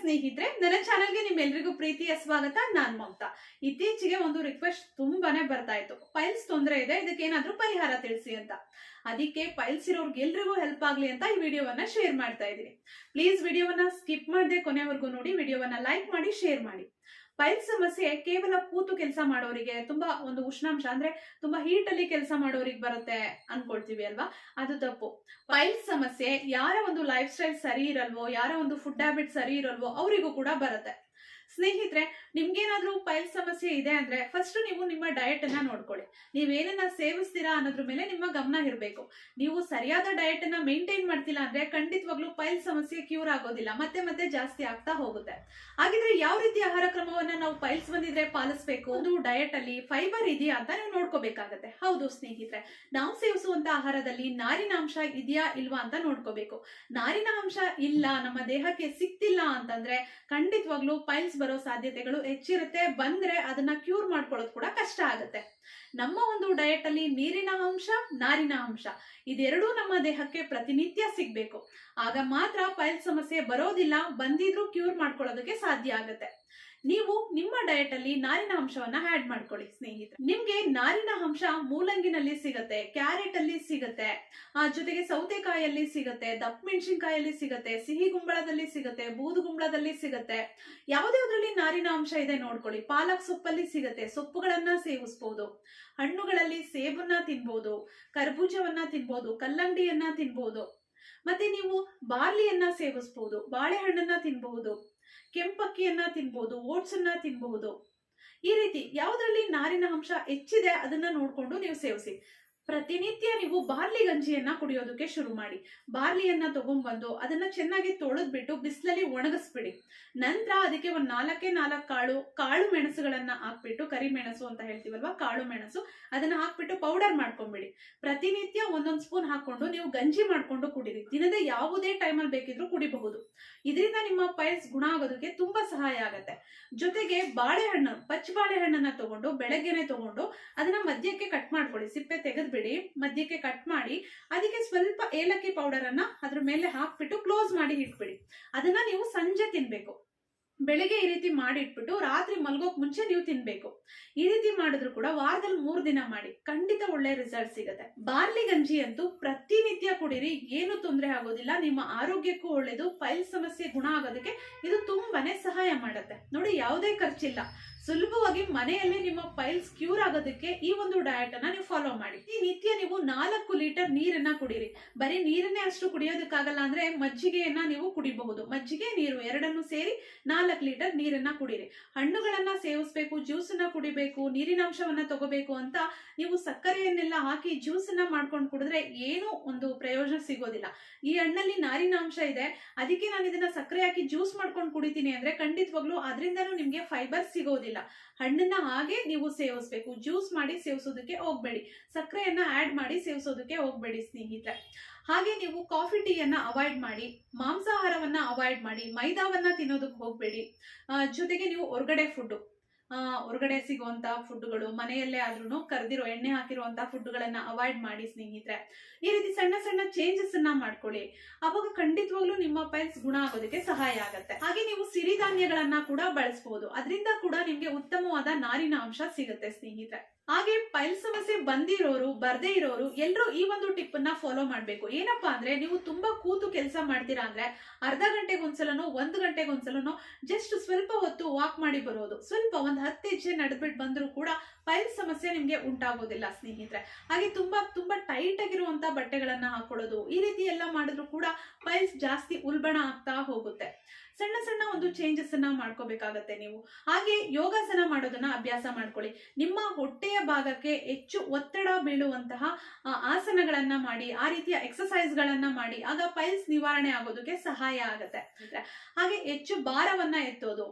ಸ್ನೇಹಿತರೆ, ನನ್ನ ಚಾನಲ್ಗೆ ನಿಮ್ಮೆಲ್ರಿಗೂ ಪ್ರೀತಿಯ ಸ್ವಾಗತ, ನಾನ್ ಮಮತಾ. ಇತ್ತೀಚೆಗೆ ಒಂದು ರಿಕ್ವೆಸ್ಟ್ ತುಂಬಾನೇ ಬರ್ತಾ ಇತ್ತು. ಫೈಲ್ಸ್ ತೊಂದರೆ ಇದೆ ಇದಕ್ಕೆ ಏನಾದ್ರೂ ಪರಿಹಾರ ತಿಳಿಸಿ ಅಂತ. ಅದಕ್ಕೆ ಫೈಲ್ಸ್ ಇರೋರ್ಗೆ ಎಲ್ರಿಗೂ ಹೆಲ್ಪ್ ಆಗ್ಲಿ ಅಂತ ಈ ವಿಡಿಯೋವನ್ನ ಶೇರ್ ಮಾಡ್ತಾ ಇದ್ದೀನಿ. ಪ್ಲೀಸ್ ವಿಡಿಯೋವನ್ನ ಸ್ಕಿಪ್ ಮಾಡದೆ ಕೊನೆವರೆಗೂ ನೋಡಿ, ವಿಡಿಯೋವನ್ನ ಲೈಕ್ ಮಾಡಿ ಶೇರ್ ಮಾಡಿ. ಪೈಲ್ಸ್ ಸಮಸ್ಯೆ, ಕೇವಲ ಕೂತು ಕೆಲಸ ಮಾಡೋರಿಗೆ ತುಂಬಾ ಒಂದು ಉಷ್ಣಾಂಶ, ಅಂದ್ರೆ ತುಂಬಾ ಹೀಟ್ ಅಲ್ಲಿ ಕೆಲಸ ಮಾಡೋರಿಗೆ ಬರುತ್ತೆ ಅನ್ಕೊಳ್ತೀವಿ ಅಲ್ವಾ? ಅದು ತಪ್ಪು. ಪೈಲ್ಸ್ ಸಮಸ್ಯೆ, ಯಾರ ಒಂದು ಲೈಫ್ ಸ್ಟೈಲ್ ಸರಿ ಇರಲ್ವೋ, ಯಾರ ಒಂದು ಫುಡ್ ಹ್ಯಾಬಿಟ್ ಸರಿ ಇರಲ್ವೋ, ಅವರಿಗೂ ಕೂಡ ಬರುತ್ತೆ. ಸ್ನೇಹಿತರೆ, ನಿಮ್ಗೇನಾದ್ರೂ ಪೈಲ್ ಸಮಸ್ಯೆ ಇದೆ ಅಂದ್ರೆ ಫಸ್ಟ್ ನೀವು ನಿಮ್ಮ ಡಯಟ್ ಅನ್ನ ನೋಡ್ಕೊಳ್ಳಿ. ನೀವೇನನ್ನ ಸೇವಿಸ್ತೀರಾ ಅನ್ನೋದ್ರ ಮೇಲೆ ನಿಮ್ಮ ಗಮನ ಇರಬೇಕು. ನೀವು ಸರಿಯಾದ ಡಯಟ್ ಅನ್ನ ಮೇಂಟೈನ್ ಮಾಡ್ತಿಲ್ಲ ಅಂದ್ರೆ ಖಂಡಿತವಾಗ್ಲೂ ಪೈಲ್ ಸಮಸ್ಯೆ ಕ್ಯೂರ್ ಆಗೋದಿಲ್ಲ, ಮತ್ತೆ ಮತ್ತೆ ಜಾಸ್ತಿ ಆಗ್ತಾ ಹೋಗುತ್ತೆ. ಹಾಗಿದ್ರೆ ಯಾವ ರೀತಿ ಆಹಾರ ಕ್ರಮವನ್ನ ನಾವು ಪೈಲ್ಸ್ ಬಂದಿದ್ರೆ ಪಾಲಿಸ್ಬೇಕು? ಒಂದು ಡಯಟ್ ಅಲ್ಲಿ ಫೈಬರ್ ಇದೆಯಾ ಅಂತ ನೀವು ನೋಡ್ಕೋಬೇಕಾಗತ್ತೆ. ಹೌದು ಸ್ನೇಹಿತರೆ, ನಾವು ಸೇವಿಸುವಂತ ಆಹಾರದಲ್ಲಿ ನಾರಿನ ಅಂಶ ಇದೆಯಾ ಇಲ್ವಾ ಅಂತ ನೋಡ್ಕೋಬೇಕು. ನಾರಿನ ಅಂಶ ಇಲ್ಲ, ನಮ್ಮ ದೇಹಕ್ಕೆ ಸಿಕ್ತಿಲ್ಲ ಅಂತಂದ್ರೆ ಖಂಡಿತವಾಗ್ಲೂ ಪೈಲ್ಸ್ ಬರೋ ಸಾಧ್ಯತೆಗಳು ಹೆಚ್ಚಿರುತ್ತೆ. ಬಂದ್ರೆ ಅದನ್ನ ಕ್ಯೂರ್ ಮಾಡ್ಕೊಳ್ಳೋದು ಕೂಡ ಕಷ್ಟ ಆಗುತ್ತೆ. ನಮ್ಮ ಒಂದು ಡಯಟ್ ಅಲ್ಲಿ ನೀರಿನ ಅಂಶ, ನಾರಿನ ಅಂಶ ಇದೆರಡೂ ನಮ್ಮ ದೇಹಕ್ಕೆ ಪ್ರತಿನಿತ್ಯ ಸಿಗ್ಬೇಕು. ಆಗ ಮಾತ್ರ ಪೈಲ್ ಸಮಸ್ಯೆ ಬರೋದಿಲ್ಲ. ಬಂದಿದ್ರೂ ಕ್ಯೂರ್ ಮಾಡ್ಕೊಳ್ಳೋದಕ್ಕೆ ಸಾಧ್ಯ ಆಗುತ್ತೆ. ನೀವು ನಿಮ್ಮ ಡಯಟ್ ಅಲ್ಲಿ ನಾರಿನ ಅಂಶವನ್ನ ಆಡ್ ಮಾಡ್ಕೊಳ್ಳಿ, ಸ್ನೇಹಿತರೆ. ನಿಮ್ಗೆ ನಾರಿನ ಅಂಶ ಮೂಲಂಗಿನಲ್ಲಿ ಸಿಗತ್ತೆ ಕ್ಯಾರೆಟ್ ಅಲ್ಲಿ ಸಿಗತ್ತೆ, ಆ ಜೊತೆಗೆ ಸೌತೆಕಾಯಲ್ಲಿ ಸಿಗತ್ತೆ ದಪ್ಪ ಮೆಣಸಿನಕಾಯಲ್ಲಿ ಸಿಗತ್ತೆ, ಸಿಹಿ ಗುಂಬಳದಲ್ಲಿ ಸಿಗತ್ತೆ, ಬೂದು ಗುಂಬಳದಲ್ಲಿ ಸಿಗತ್ತೆ. ಯಾವುದ್ಯಾವ್ದ್ರಲ್ಲಿ ನಾರಿನ ಅಂಶ ಇದೆ ನೋಡ್ಕೊಳ್ಳಿ. ಪಾಲಕ್ ಸೊಪ್ಪಲ್ಲಿ ಸಿಗತ್ತೆ, ಸೊಪ್ಪುಗಳನ್ನ ಸೇವಿಸಬಹುದು ಹಣ್ಣುಗಳಲ್ಲಿ ಸೇಬನ್ನ ತಿನ್ಬಹುದು ಕರ್ಬೂಜವನ್ನ ತಿನ್ಬಹುದು ಕಲ್ಲಂಗಡಿಯನ್ನ ತಿನ್ಬಹುದು ಮತ್ತೆ ನೀವು ಬಾರ್ಲಿಯನ್ನ ಸೇವಿಸಬಹುದು ಬಾಳೆಹಣ್ಣನ್ನ ತಿನ್ಬಹುದು ಕೆಂಪಕ್ಕಿಯನ್ನ ತಿನ್ಬಹುದು ಓಟ್ಸ್ ಅನ್ನ ತಿನ್ಬಹುದು ಈ ರೀತಿ ಯಾವುದರಲ್ಲಿ ನಾರಿನ ಅಂಶ ಹೆಚ್ಚಿದೆ ಅದನ್ನ ನೋಡ್ಕೊಂಡು ನೀವು ಸೇವಿಸಿ. ಪ್ರತಿನಿತ್ಯ ನೀವು ಬಾರ್ಲಿ ಗಂಜಿಯನ್ನ ಕುಡಿಯೋದಕ್ಕೆ ಶುರು ಮಾಡಿ. ಬಾರ್ಲಿಯನ್ನ ತಗೊಂಡ್ಬಂದು ಅದನ್ನ ಚೆನ್ನಾಗಿ ತೊಳೆದ್ಬಿಟ್ಟು ಬಿಸಿಲಲ್ಲಿ ಒಣಗಿಸ್ಬಿಡಿ. ನಂತರ ಅದಕ್ಕೆ ಒಂದ್ ನಾಲ್ಕೇ ನಾಲ್ಕು ಕಾಳು ಕಾಳು ಮೆಣಸುಗಳನ್ನ ಹಾಕ್ಬಿಟ್ಟು, ಕರಿ ಮೆಣಸು ಅಂತ ಹೇಳ್ತೀವಲ್ವಾ, ಕಾಳು ಮೆಣಸು, ಅದನ್ನ ಹಾಕ್ಬಿಟ್ಟು ಪೌಡರ್ ಮಾಡ್ಕೊಂಡ್ಬಿಡಿ. ಪ್ರತಿನಿತ್ಯ ಒಂದೊಂದು ಸ್ಪೂನ್ ಹಾಕೊಂಡು ನೀವು ಗಂಜಿ ಮಾಡ್ಕೊಂಡು ಕುಡಿರಿ. ದಿನದ ಯಾವುದೇ ಟೈಮಲ್ಲಿ ಬೇಕಿದ್ರೂ ಕುಡಿಬಹುದು. ಇದರಿಂದ ನಿಮ್ಮ ಪೈಲ್ಸ್ ಗುಣ ಆಗೋದಕ್ಕೆ ತುಂಬಾ ಸಹಾಯ ಆಗತ್ತೆ. ಜೊತೆಗೆ ಬಾಳೆಹಣ್ಣು ಪಚ್ಚ ಬಾಳೆಹಣ್ಣನ್ನ ತಗೊಂಡು, ಬೆಳಗ್ಗೆನೆ ತಗೊಂಡು ಅದನ್ನ ಮಧ್ಯಕ್ಕೆ ಕಟ್ ಮಾಡ್ಕೊಳ್ಳಿ. ಸಿಪ್ಪೆ ತೆಗೆದ್ಬಿಡಿ. ಮಧ್ಯಕ್ಕೆ ಕಟ್ ಮಾಡಿ, ಅದಕ್ಕೆ ಸ್ವಲ್ಪ ಏಲಕ್ಕಿ ಪೌಡರ್ ಅನ್ನ ಅದ್ರ ಮೇಲೆ ಹಾಕ್ಬಿಟ್ಟು ಕ್ಲೋಸ್ ಮಾಡಿ ಇಟ್ಬಿಡಿ. ಅದನ್ನ ನೀವು ಸಂಜೆ ತಿನ್ಬೇಕು. ಬೆಳಿಗ್ಗೆ ಈ ರೀತಿ ಮಾಡಿ ಇಟ್ಬಿಟ್ಟು ರಾತ್ರಿ ಮಲ್ಗೋಕ್ ಮುಂಚೆ ನೀವು ತಿನ್ಬೇಕು. ಈ ರೀತಿ ಮಾಡಿದ್ರು ಕೂಡ ವಾರದಲ್ಲಿ ಮೂರು ದಿನ ಮಾಡಿ, ಖಂಡಿತ ಒಳ್ಳೆ ರಿಸಲ್ಟ್ ಸಿಗುತ್ತೆ. ಬಾರ್ಲಿ ಗಂಜಿ ಅಂತೂ ಪ್ರತಿನಿತ್ಯ ಕುಡೀರಿ, ಏನು ತೊಂದರೆ ಆಗೋದಿಲ್ಲ. ನಿಮ್ಮ ಆರೋಗ್ಯಕ್ಕೂ ಒಳ್ಳೇದು, ಫೈಲ್ ಸಮಸ್ಯೆ ಗುಣ ಆಗೋದಕ್ಕೆ ಇದು ತುಂಬಾನೇ ಸಹಾಯ ಮಾಡುತ್ತೆ. ನೋಡಿ, ಯಾವುದೇ ಖರ್ಚಿಲ್ಲ. ಸುಲಭವಾಗಿ ಮನೆಯಲ್ಲೇ ನಿಮ್ಮ ಫೈಲ್ಸ್ ಕ್ಯೂರ್ ಆಗೋದಕ್ಕೆ ಈ ಒಂದು ಡಯಟ್ ಅನ್ನ ನೀವು ಫಾಲೋ ಮಾಡಿ. ಈ ನಿತ್ಯ ನೀವು ನಾಲ್ಕು ಲೀಟರ್ ನೀರನ್ನ ಕುಡೀರಿ. ಬರೀ ನೀರನ್ನೇ ಅಷ್ಟು ಕುಡಿಯೋದಕ್ಕಾಗಲ್ಲ ಅಂದ್ರೆ ಮಜ್ಜಿಗೆಯನ್ನ ನೀವು ಕುಡಿಬಹುದು. ಮಜ್ಜಿಗೆ, ನೀರು ಎರಡನ್ನು ಸೇರಿ ನಾಲ್ಕು ಲೀಟರ್ ನೀರನ್ನ ಕುಡೀರಿ. ಹಣ್ಣುಗಳನ್ನ ಸೇವಿಸಬೇಕು, ಜ್ಯೂಸನ್ನ ಕುಡಿಬೇಕು, ನೀರಿನ ಅಂಶವನ್ನ ತಗೋಬೇಕು ಅಂತ ನೀವು ಸಕ್ಕರೆಯನ್ನೆಲ್ಲ ಹಾಕಿ ಜ್ಯೂಸನ್ನ ಮಾಡ್ಕೊಂಡು ಕುಡಿದ್ರೆ ಏನೂ ಒಂದು ಪ್ರಯೋಜನ ಸಿಗೋದಿಲ್ಲ. ಈ ಹಣ್ಣಲ್ಲಿ ನಾರಿನ ಅಂಶ ಇದೆ. ಅದಕ್ಕೆ ನಾನು ಇದನ್ನ ಸಕ್ಕರೆ ಹಾಕಿ ಜ್ಯೂಸ್ ಮಾಡ್ಕೊಂಡು ಕುಡಿತೀನಿ ಅಂದ್ರೆ ಖಂಡಿತವಾಗ್ಲೂ ಅದರಿಂದನೂ ನಿಮ್ಗೆ ಫೈಬರ್ ಸಿಗೋದಿಲ್ಲ. ಹಣ್ಣನ್ನ ಹಾಗೆ ನೀವು ಸೇವಿಸ್ಬೇಕು. ಜ್ಯೂಸ್ ಮಾಡಿ ಸೇವಿಸೋದಕ್ಕೆ ಹೋಗ್ಬೇಡಿ. ಸಕ್ಕರೆಯನ್ನ ಆಡ್ ಮಾಡಿ ಸೇವಿಸೋದಕ್ಕೆ ಹೋಗ್ಬೇಡಿ ಸ್ನೇಹಿತರೆ. ಹಾಗೆ ನೀವು ಕಾಫಿ ಟೀಯನ್ನ ಅವಾಯ್ಡ್ ಮಾಡಿ, ಮಾಂಸಾಹಾರವನ್ನ ಅವಾಯ್ಡ್ ಮಾಡಿ, ಮೈದಾವನ್ನ ತಿನ್ನೋದಕ್ಕೆ ಹೋಗ್ಬೇಡಿ. ಜೊತೆಗೆ ನೀವು ಹೊರಗಡೆ ಫುಡ್ ಹೊರಗಡೆ ಸಿಗುವಂತ ಫುಡ್ಗಳು, ಮನೆಯಲ್ಲೇ ಆದ್ರೂ ಕರೆದಿರೋ ಎಣ್ಣೆ ಹಾಕಿರುವಂತ ಫುಡ್ಗಳನ್ನ ಅವಾಯ್ಡ್ ಮಾಡಿ ಸ್ನೇಹಿತರೆ. ಈ ರೀತಿ ಸಣ್ಣ ಸಣ್ಣ ಚೇಂಜಸ್ ಅನ್ನ ಮಾಡ್ಕೊಳ್ಳಿ. ಅವಾಗ ಖಂಡಿತವಾಗ್ಲೂ ನಿಮ್ಮ ಪೈಲ್ಸ್ ಗುಣ ಆಗೋದಕ್ಕೆ ಸಹಾಯ ಆಗುತ್ತೆ. ಹಾಗೆ ನೀವು ಸಿರಿಧಾನ್ಯಗಳನ್ನ ಕೂಡ ಬಳಸಬಹುದು ಅದರಿಂದ ಕೂಡ ನಿಮ್ಗೆ ಉತ್ತಮವಾದ ನಾರಿನ ಅಂಶ ಸಿಗುತ್ತೆ ಸ್ನೇಹಿತರೆ. ಹಾಗೆ ಪೈಲ್ ಸಮಸ್ಯೆ ಬಂದಿರೋರು, ಬರ್ದೇ ಇರೋರು ಎಲ್ಲರೂ ಈ ಒಂದು ಟಿಪ್ ಅನ್ನ ಫಾಲೋ ಮಾಡ್ಬೇಕು. ಏನಪ್ಪಾ ಅಂದ್ರೆ ನೀವು ತುಂಬಾ ಕೂತು ಕೆಲಸ ಮಾಡ್ತೀರಾ ಅಂದ್ರೆ ಅರ್ಧ ಗಂಟೆಗೆ ಒಂದ್ಸಲನೋ ಒಂದು ಗಂಟೆಗೆ ಒಂದ್ಸಲನೋ ಜಸ್ಟ್ ಸ್ವಲ್ಪ ಹೊತ್ತು ವಾಕ್ ಮಾಡಿ ಬರೋದು. ಸ್ವಲ್ಪ ಒಂದ್ ಹತ್ತು ಹೆಜ್ಜೆ ನಡೆದ್ಬಿಟ್ಟು ಬಂದರೂ ಕೂಡ ಪೈಲ್ ಸಮಸ್ಯೆ ನಿಮಗೆ ಉಂಟಾಗೋದಿಲ್ಲ ಸ್ನೇಹಿತರೆ. ಹಾಗೆ ತುಂಬಾ ತುಂಬಾ ಟೈಟ್ ಆಗಿರುವಂತ ಬಟ್ಟೆಗಳನ್ನು ಹಾಕೊಳ್ಳೋದು, ಈ ರೀತಿ ಎಲ್ಲ ಮಾಡಿದ್ರು ಕೂಡ ಪೈಲ್ಸ್ ಜಾಸ್ತಿ ಉಲ್ಬಣ ಆಗ್ತಾ ಹೋಗುತ್ತೆ. ಸಣ್ಣ ಸಣ್ಣ ಒಂದು ಚೇಂಜಸ್ ಅನ್ನ ಮಾಡ್ಕೋಬೇಕಾಗತ್ತೆ ನೀವು. ಹಾಗೆ ಯೋಗಾಸನ ಮಾಡೋದನ್ನ ಅಭ್ಯಾಸ ಮಾಡ್ಕೊಳ್ಳಿ. ನಿಮ್ಮ ಹೊಟ್ಟೆಯ ಭಾಗಕ್ಕೆ ಹೆಚ್ಚು ಒತ್ತಡ ಬೀಳುವಂತಹ ಆಸನಗಳನ್ನ ಮಾಡಿ, ಆ ರೀತಿಯ ಎಕ್ಸಸೈಸ್ ಮಾಡಿ, ಆಗ ಪೈಲ್ಸ್ ನಿವಾರಣೆ ಆಗೋದಕ್ಕೆ ಸಹಾಯ ಆಗತ್ತೆ ಹಾಗೆ ಹೆಚ್ಚು ಭಾರವನ್ನ ಎತ್ತೋದು.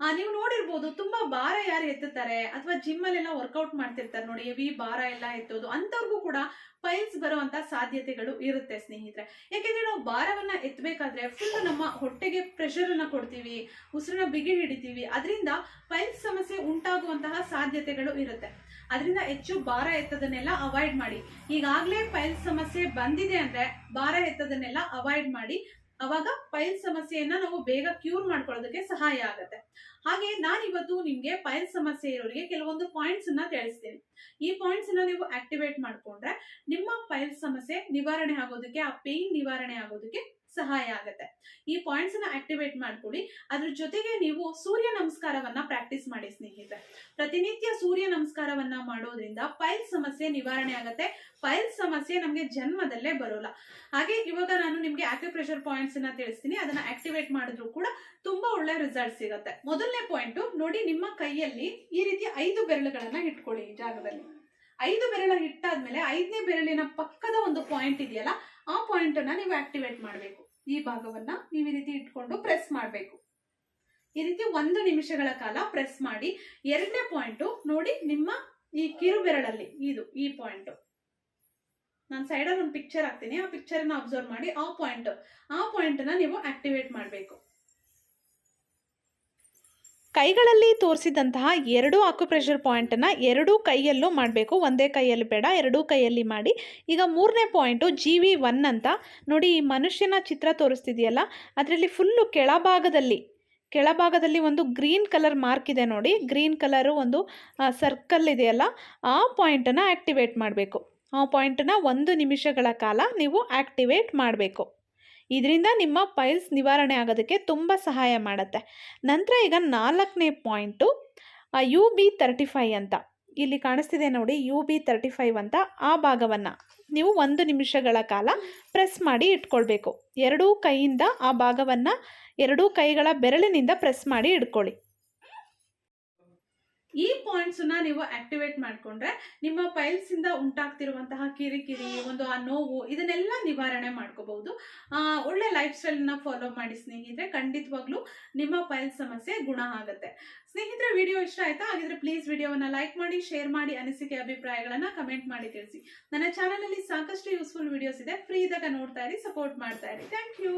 ನೀವು ನೋಡಿರ್ಬೋದು ತುಂಬಾ ಭಾರ ಯಾರು ಎತ್ತುತ್ತಾರೆ ಅಥವಾ ಜಿಮ್ ಅಲ್ಲೆಲ್ಲ ವರ್ಕೌಟ್ ಮಾಡ್ತಿರ್ತಾರೆ ನೋಡಿ ಹೆವಿ ಭಾರ ಎಲ್ಲ ಎತ್ತೋದು ಅಂತವ್ರಿಗೂ ಕೂಡ ಪೈಲ್ಸ್ ಬರುವಂತ ಸಾಧ್ಯತೆಗಳು ಇರುತ್ತೆ ಸ್ನೇಹಿತರೆ. ಯಾಕೆಂದ್ರೆ ನಾವು ಭಾರವನ್ನ ಎತ್ತಬೇಕಾದ್ರೆ ಫುಲ್ ನಮ್ಮ ಹೊಟ್ಟೆಗೆ ಪ್ರೆಷರ್ ಅನ್ನ ಕೊಡ್ತೀವಿ, ಉಸಿರನ್ನ ಬಿಗಿ ಹಿಡಿತೀವಿ, ಅದರಿಂದ ಪೈಲ್ಸ್ ಸಮಸ್ಯೆ ಉಂಟಾಗುವಂತಹ ಸಾಧ್ಯತೆಗಳು ಇರುತ್ತೆ. ಅದರಿಂದ ಹೆಚ್ಚು ಭಾರ ಎತ್ತದನ್ನೆಲ್ಲ ಅವಾಯ್ಡ್ ಮಾಡಿ. ಈಗಾಗಲೇ ಪೈಲ್ಸ್ ಸಮಸ್ಯೆ ಬಂದಿದೆ ಅಂದ್ರೆ ಭಾರ ಎತ್ತದನ್ನೆಲ್ಲ ಅವಾಯ್ಡ್ ಮಾಡಿ ಅವಾಗ ಪೈಲ್ ಸಮಸ್ಯೆಯನ್ನ ನಾವು ಬೇಗ ಕ್ಯೂರ್ ಮಾಡ್ಕೊಳ್ಳೋದಕ್ಕೆ ಸಹಾಯ ಆಗುತ್ತೆ. ಹಾಗೆ ನಾನಿವತ್ತು ನಿಮ್ಗೆ ಪೈಲ್ ಸಮಸ್ಯೆ ಇರೋರಿಗೆ ಕೆಲವೊಂದು ಪಾಯಿಂಟ್ಸ್ ಅನ್ನ ತಿಳಿಸ್ತೀನಿ. ಈ ಪಾಯಿಂಟ್ಸ್ ಅನ್ನ ನೀವು ಆಕ್ಟಿವೇಟ್ ಮಾಡ್ಕೊಂಡ್ರೆ ನಿಮ್ಮ ಪೈಲ್ ಸಮಸ್ಯೆ ನಿವಾರಣೆ ಆಗೋದಕ್ಕೆ, ಆ ಪೇನ್ ನಿವಾರಣೆ ಆಗೋದಕ್ಕೆ ಸಹಾಯ ಆಗುತ್ತೆ. ಈ ಪಾಯಿಂಟ್ಸ್ ಅನ್ನ ಆಕ್ಟಿವೇಟ್ ಮಾಡ್ಕೊಳ್ಳಿ. ಅದ್ರ ಜೊತೆಗೆ ನೀವು ಸೂರ್ಯ ನಮಸ್ಕಾರವನ್ನ ಪ್ರಾಕ್ಟೀಸ್ ಮಾಡಿ ಸ್ನೇಹಿತರೆ. ಪ್ರತಿನಿತ್ಯ ಸೂರ್ಯ ನಮಸ್ಕಾರವನ್ನ ಮಾಡೋದ್ರಿಂದ ಪೈಲ್ ಸಮಸ್ಯೆ ನಿವಾರಣೆ ಆಗುತ್ತೆ. ಪೈಲ್ ಸಮಸ್ಯೆ ನಮ್ಗೆ ಜನ್ಮದಲ್ಲೇ ಬರೋಲ್ಲ. ಹಾಗೆ ಇವಾಗ ನಾನು ನಿಮ್ಗೆ ಆಕ್ಯುಪ್ರೆಷರ್ ಪಾಯಿಂಟ್ಸ್ ಅನ್ನ ತಿಳಿಸ್ತೀನಿ. ಅದನ್ನ ಆಕ್ಟಿವೇಟ್ ಮಾಡಿದ್ರು ಕೂಡ ತುಂಬಾ ಒಳ್ಳೆ ರಿಸಲ್ಟ್ ಸಿಗುತ್ತೆ. ಮೊದಲನೇ ಪಾಯಿಂಟ್ ನೋಡಿ ನಿಮ್ಮ ಕೈಯಲ್ಲಿ ಈ ರೀತಿ ಐದು ಬೆರಳುಗಳನ್ನ ಇಟ್ಕೊಳ್ಳಿ ಈ ಜಾಗದಲ್ಲಿ. ಐದು ಬೆರಳ ಇಟ್ಟಾದ್ಮೇಲೆ ಐದನೇ ಬೆರಳಿನ ಪಕ್ಕದ ಒಂದು ಪಾಯಿಂಟ್ ಇದೆಯಲ್ಲ, ಆ ಪಾಯಿಂಟ್ ಅನ್ನ ನೀವು ಆಕ್ಟಿವೇಟ್ ಮಾಡಬೇಕು. ಈ ಭಾಗವನ್ನ ನೀವು ಈ ರೀತಿ ಇಟ್ಕೊಂಡು ಪ್ರೆಸ್ ಮಾಡಬೇಕು. ಈ ರೀತಿ ಒಂದು ನಿಮಿಷಗಳ ಕಾಲ ಪ್ರೆಸ್ ಮಾಡಿ, ಎರಡನೇ ಪಾಯಿಂಟ್ ನೋಡಿ ನಿಮ್ಮ ಈ ಕಿರು ಬೆರಳಲ್ಲಿ ಇದು, ಈ ಪಾಯಿಂಟ್ ನಾನು ಸೈಡಲ್ಲಿ ಒಂದು ಪಿಕ್ಚರ್ ಹಾಕ್ತೀನಿ, ಆ ಪಿಕ್ಚರ್ ಅನ್ನ ಅಬ್ಸರ್ವ್ ಮಾಡಿ ಆ ಪಾಯಿಂಟ್ ಆ ಪಾಯಿಂಟ್ ಅನ್ನ ನೀವು ಆಕ್ಟಿವೇಟ್ ಮಾಡಬೇಕು. ಕೈಗಳಲ್ಲಿ ತೋರಿಸಿದಂತಹ ಎರಡು ಅಕ್ಯುಪ್ರೆಷರ್ ಪಾಯಿಂಟನ್ನು ಎರಡೂ ಕೈಯಲ್ಲೂ ಮಾಡಬೇಕು. ಒಂದೇ ಕೈಯಲ್ಲಿ ಬೇಡ, ಎರಡೂ ಕೈಯಲ್ಲಿ ಮಾಡಿ. ಈಗ ಮೂರನೇ ಪಾಯಿಂಟು ಜಿ ವಿ ಒನ್ ಅಂತ. ನೋಡಿ, ಈ ಮನುಷ್ಯನ ಚಿತ್ರ ತೋರಿಸ್ತಿದೆಯಲ್ಲ? ಅದರಲ್ಲಿ ಫುಲ್ಲು ಕೆಳಭಾಗದಲ್ಲಿ ಕೆಳಭಾಗದಲ್ಲಿ ಒಂದು ಗ್ರೀನ್ ಕಲರ್ ಮಾರ್ಕ್ ಇದೆ ನೋಡಿ. ಗ್ರೀನ್ ಕಲರು ಒಂದು ಸರ್ಕಲ್ ಇದೆಯಲ್ಲ? ಆ ಪಾಯಿಂಟನ್ನು ಆ್ಯಕ್ಟಿವೇಟ್ ಮಾಡಬೇಕು. ಆ ಪಾಯಿಂಟನ್ನು ಒಂದು ನಿಮಿಷಗಳ ಕಾಲ ನೀವು ಆ್ಯಕ್ಟಿವೇಟ್ ಮಾಡಬೇಕು. ಇದರಿಂದ ನಿಮ್ಮ ಪೈಲ್ಸ್ ನಿವಾರಣೆ ಆಗೋದಕ್ಕೆ ತುಂಬ ಸಹಾಯ ಮಾಡುತ್ತೆ. ನಂತರ ಈಗ ನಾಲ್ಕನೇ point U B thirty five ಅಂತ. ಇಲ್ಲಿ ಕಾಣಿಸ್ತಿದೆ ನೋಡಿ ಯು ಬಿ ತರ್ಟಿ ಫೈವ್ ಅಂತ ಆ ಭಾಗವನ್ನು. ನೀವು ಒಂದು ನಿಮಿಷಗಳ ಕಾಲ ಪ್ರೆಸ್ ಮಾಡಿ ಇಟ್ಕೊಳ್ಬೇಕು. ಎರಡೂ ಕೈಯಿಂದ ಆ ಭಾಗವನ್ನು, ಎರಡೂ ಕೈಗಳ ಬೆರಳಿನಿಂದ ಪ್ರೆಸ್ ಮಾಡಿ ಇಟ್ಕೊಳ್ಳಿ. ಈ ಪಾಯಿಂಟ್ಸ್ನ ನೀವು ಆಕ್ಟಿವೇಟ್ ಮಾಡ್ಕೊಂಡ್ರೆ ನಿಮ್ಮ ಪೈಲ್ಸ್ ಇಂದ ಉಂಟಾಗ್ತಿರುವಂತಹ ಕಿರಿಕಿರಿ, ಒಂದು ಆ ನೋವು, ಇದನ್ನೆಲ್ಲ ನಿವಾರಣೆ ಮಾಡ್ಕೋಬಹುದು. ಒಳ್ಳೆ ಲೈಫ್ ಸ್ಟೈಲ್ನ ಫಾಲೋ ಮಾಡಿ ಸ್ನೇಹಿತರೆ, ಖಂಡಿತವಾಗ್ಲೂ ನಿಮ್ಮ ಪೈಲ್ ಸಮಸ್ಯೆ ಗುಣ ಆಗುತ್ತೆ. ಸ್ನೇಹಿತರೆ ವಿಡಿಯೋ ಇಷ್ಟ ಆಯ್ತಾ? ಹಾಗಿದ್ರೆ ಪ್ಲೀಸ್ ವಿಡಿಯೋವನ್ನ ಲೈಕ್ ಮಾಡಿ ಶೇರ್ ಮಾಡಿ ಅನಿಸಿಕೆ ಅಭಿಪ್ರಾಯಗಳನ್ನು ಕಮೆಂಟ್ ಮಾಡಿ ತಿಳಿಸಿ. ನನ್ನ ಚಾನಲಲ್ಲಿ ಸಾಕಷ್ಟು ಯೂಸ್ಫುಲ್ ವಿಡಿಯೋಸ್ ಇದೆ. ಫ್ರೀ ಇದ್ದಾಗ ನೋಡ್ತಾ ಇರಿ ಸಪೋರ್ಟ್ ಮಾಡ್ತಾ ಇರಿ. Thank you